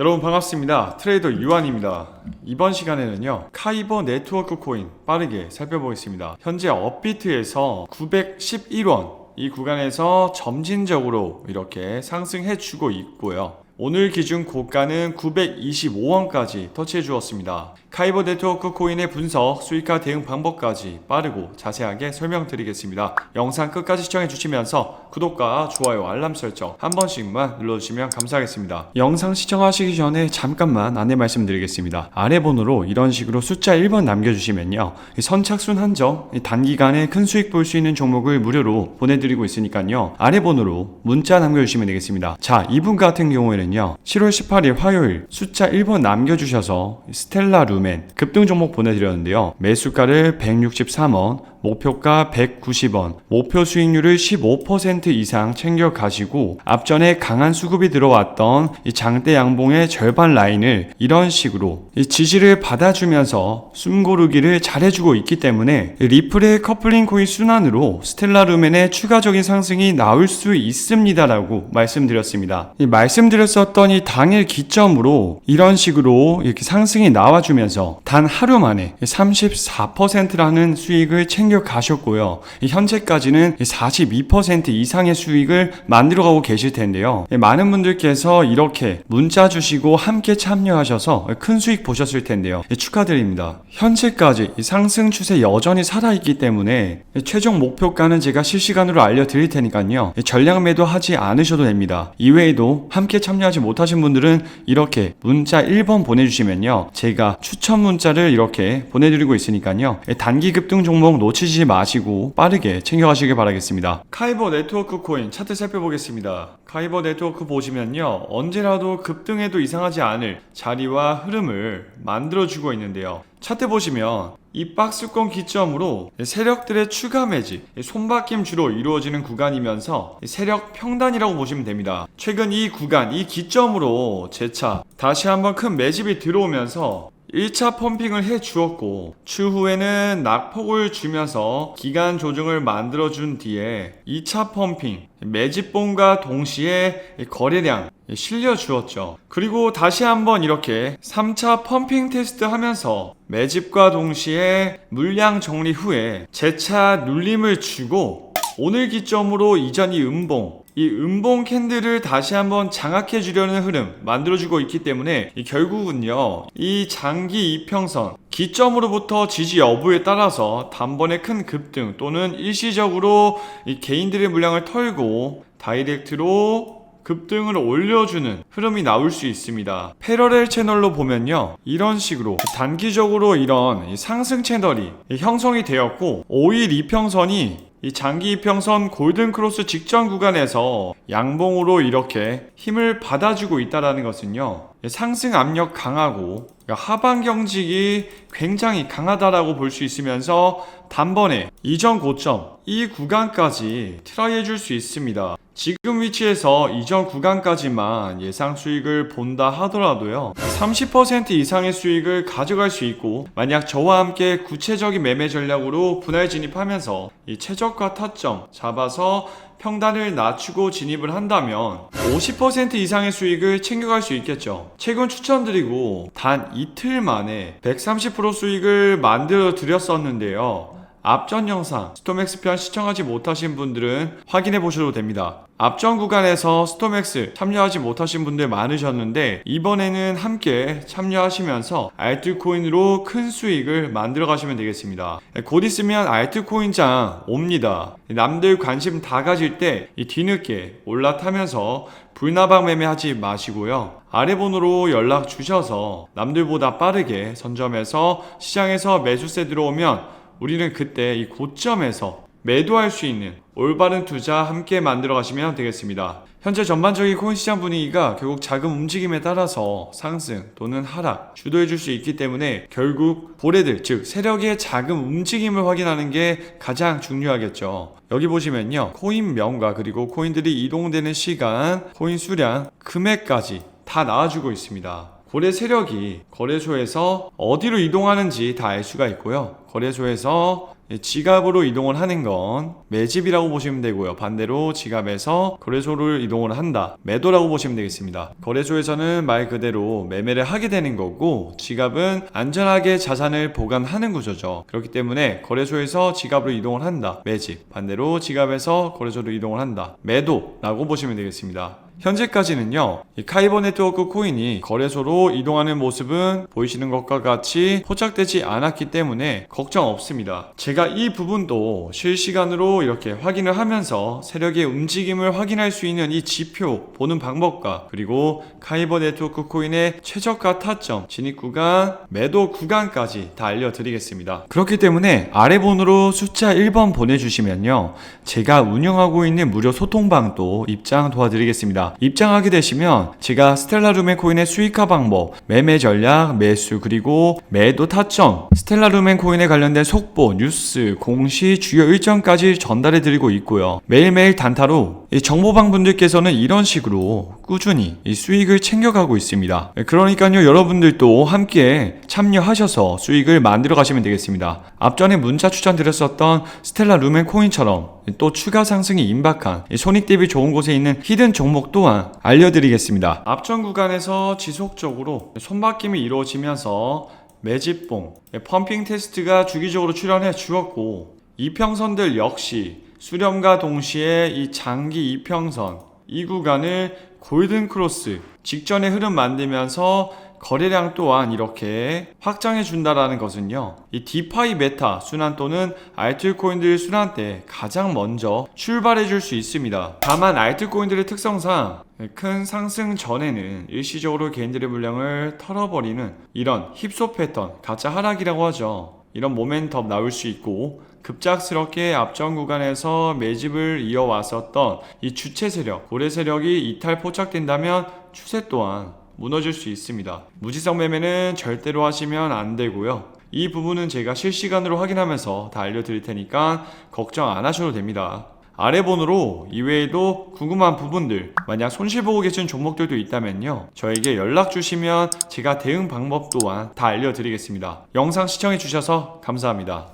여러분 반갑습니다. 트레이더 유한입니다. 이번 시간에는요, 카이버 네트워크 코인 빠르게 살펴보겠습니다. 현재 업비트에서 911원 이 구간에서 점진적으로 이렇게 상승해 주고 있고요. 오늘 기준 고가는 925원까지 터치해 주었습니다. 카이버 네트워크 코인의 분석, 수익화 대응 방법까지 빠르고 자세하게 설명드리겠습니다. 영상 끝까지 시청해 주시면서 구독과 좋아요, 알람 설정 한 번씩만 눌러주시면 감사하겠습니다. 영상 시청하시기 전에 잠깐만 안내 말씀드리겠습니다. 아래 번호로 이런 식으로 숫자 1번 남겨주시면요. 이 선착순 한정, 이 단기간에 큰 수익 볼 수 있는 종목을 무료로 보내드리고 있으니까요. 아래 번호로 문자 남겨주시면 되겠습니다. 자, 이분 같은 경우에는 요. 7월 18일 화요일 숫자 1번 남겨주셔서 스텔라 루멘 급등 종목 보내드렸는데요. 매수가를 163원, 목표가 190원, 목표 수익률을 15% 이상 챙겨 가시고 앞전에 강한 수급이 들어왔던 이 장대 양봉의 절반 라인을 이런 식으로 이 지지를 받아주면서 숨고르기를 잘해주고 있기 때문에 리플의 커플링 코인 순환으로 스텔라 루멘의 추가적인 상승이 나올 수 있습니다라고 말씀드렸습니다. 이 말씀드렸었던 이 당일 기점으로 이런 식으로 이렇게 상승이 나와주면서 단 하루 만에 34%라는 수익을 챙겨 가셨고요. 이 현재까지는 42% 이상의 수익을 만들어가고 계실 텐데요. 예, 많은 분들께서 이렇게 문자 주시고 함께 참여하셔서 큰 수익 보셨을 텐데요. 예, 축하드립니다. 현재까지 이 상승 추세 여전히 살아있기 때문에 예, 최종 목표가는 제가 실시간으로 알려드릴 테니까요. 예, 전량 매도하지 않으셔도 됩니다. 이외에도 함께 참여하지 못하신 분들은 이렇게 문자 1번 보내주시면요. 제가 추천 문자를 이렇게 보내드리고 있으니까요. 예, 단기 급등 종목 놓치 지 마시고 빠르게 챙겨가시길 바라겠습니다. 카이버 네트워크 코인 차트 살펴보겠습니다. 카이버 네트워크 보시면요. 언제라도 급등해도 이상하지 않을 자리와 흐름을 만들어주고 있는데요. 차트 보시면 이 박스권 기점으로 세력들의 추가 매집, 손바뀜 주로 이루어지는 구간이면서 세력 평단이라고 보시면 됩니다. 최근 이 구간, 이 기점으로 재차 다시 한번 큰 매집이 들어오면서 1차 펌핑을 해 주었고 추후에는 낙폭을 주면서 기간 조정을 만들어 준 뒤에 2차 펌핑 매집봉과 동시에 거래량 실려 주었죠. 그리고 다시 한번 이렇게 3차 펌핑 테스트 하면서 매집과 동시에 물량 정리 후에 재차 눌림을 주고 오늘 기점으로 이전이 음봉 이 음봉 캔들을 다시 한번 장악해 주려는 흐름 만들어주고 있기 때문에 이 결국은요 이 장기 이평선 기점으로부터 지지 여부에 따라서 단번에 큰 급등 또는 일시적으로 이 개인들의 물량을 털고 다이렉트로 급등을 올려주는 흐름이 나올 수 있습니다. 패러렐 채널로 보면요. 이런 식으로 단기적으로 이런 이 상승 채널이 형성이 되었고 5일 이평선이 이 장기 이평선 골든 크로스 직전 구간에서 양봉으로 이렇게 힘을 받아주고 있다라는 것은요. 상승 압력 강하고 그러니까 하방 경직이 굉장히 강하다라고 볼 수 있으면서 단번에 이전 고점 이 구간까지 트라이 해줄 수 있습니다. 지금 위치에서 이전 구간까지만 예상 수익을 본다 하더라도요 30% 이상의 수익을 가져갈 수 있고 만약 저와 함께 구체적인 매매 전략으로 분할 진입하면서 이 최저가 타점 잡아서 평단을 낮추고 진입을 한다면 50% 이상의 수익을 챙겨갈 수 있겠죠. 최근 추천드리고 단 이틀 만에 130% 수익을 만들어 드렸었는데요. 앞전 영상 스토맥스 편 시청하지 못하신 분들은 확인해 보셔도 됩니다. 앞전 구간에서 스토맥스 참여하지 못하신 분들 많으셨는데 이번에는 함께 참여하시면서 알트코인으로 큰 수익을 만들어 가시면 되겠습니다. 곧 있으면 알트코인장 옵니다. 남들 관심 다 가질 때이 뒤늦게 올라타면서 불나방 매매하지 마시고요. 아래 번호로 연락 주셔서 남들보다 빠르게 선점해서 시장에서 매수세 들어오면 우리는 그때 이 고점에서 매도할 수 있는 올바른 투자 함께 만들어 가시면 되겠습니다. 현재 전반적인 코인 시장 분위기가 결국 자금 움직임에 따라서 상승 또는 하락 주도해 줄 수 있기 때문에 결국 고래들 즉 세력의 자금 움직임을 확인하는 게 가장 중요하겠죠. 여기 보시면요. 코인 명과 그리고 코인들이 이동되는 시간, 코인 수량, 금액까지 다 나와주고 있습니다. 고래 세력이 거래소에서 어디로 이동하는지 다 알 수가 있고요. 거래소에서 예, 지갑으로 이동을 하는 건 매집이라고 보시면 되고요. 반대로 지갑에서 거래소를 이동을 한다. 매도라고 보시면 되겠습니다. 거래소에서는 말 그대로 매매를 하게 되는 거고 지갑은 안전하게 자산을 보관하는 구조죠. 그렇기 때문에 거래소에서 지갑으로 이동을 한다. 매집. 반대로 지갑에서 거래소로 이동을 한다. 매도라고 보시면 되겠습니다. 현재까지는요, 이 카이버 네트워크 코인이 거래소로 이동하는 모습은 보이시는 것과 같이 포착되지 않았기 때문에 걱정 없습니다. 제가 이 부분도 실시간으로 이렇게 확인을 하면서 세력의 움직임을 확인할 수 있는 이 지표 보는 방법과 그리고 카이버 네트워크 코인의 최저가 타점, 진입 구간, 매도 구간까지 다 알려드리겠습니다. 그렇기 때문에 아래 번호로 숫자 1번 보내주시면요. 제가 운영하고 있는 무료 소통방도 입장 도와드리겠습니다. 입장하게 되시면 제가 스텔라루멘 코인의 수익화 방법, 매매 전략, 매수 그리고 매도 타점, 스텔라루멘 코인에 관련된 속보, 뉴스, 공시, 주요 일정까지 전달해 드리고 있고요. 매일매일 단타로 이 정보방 분들께서는 이런 식으로 꾸준히 이 수익을 챙겨가고 있습니다. 그러니까요, 여러분들도 함께 참여하셔서 수익을 만들어 가시면 되겠습니다. 앞전에 문자 추천드렸었던 스텔라 루멘 코인처럼 또 추가 상승이 임박한 이 손익 대비 좋은 곳에 있는 히든 종목 또한 알려드리겠습니다. 앞전 구간에서 지속적으로 손바뀜이 이루어지면서 매집봉, 펌핑 테스트가 주기적으로 출현해 주었고 이평선들 역시 수렴과 동시에 이 장기 이평선 이 구간을 골든 크로스 직전의 흐름 만들면서 거래량 또한 이렇게 확장해 준다라는 것은요. 이 디파이 메타 순환 또는 알트코인들 순환 때 가장 먼저 출발해 줄 수 있습니다. 다만 알트코인들의 특성상 큰 상승 전에는 일시적으로 개인들의 물량을 털어버리는 이런 힙소 패턴, 가짜 하락이라고 하죠. 이런 모멘텀 나올 수 있고 급작스럽게 앞전 구간에서 매집을 이어왔었던 이 주체 세력, 고래 세력이 이탈 포착된다면 추세 또한 무너질 수 있습니다. 무지성 매매는 절대로 하시면 안 되고요. 이 부분은 제가 실시간으로 확인하면서 다 알려드릴 테니까 걱정 안 하셔도 됩니다. 아래 번호로 이외에도 궁금한 부분들 만약 손실 보고 계신 종목들도 있다면요 저에게 연락 주시면 제가 대응 방법 또한 다 알려드리겠습니다 영상 시청해 주셔서 감사합니다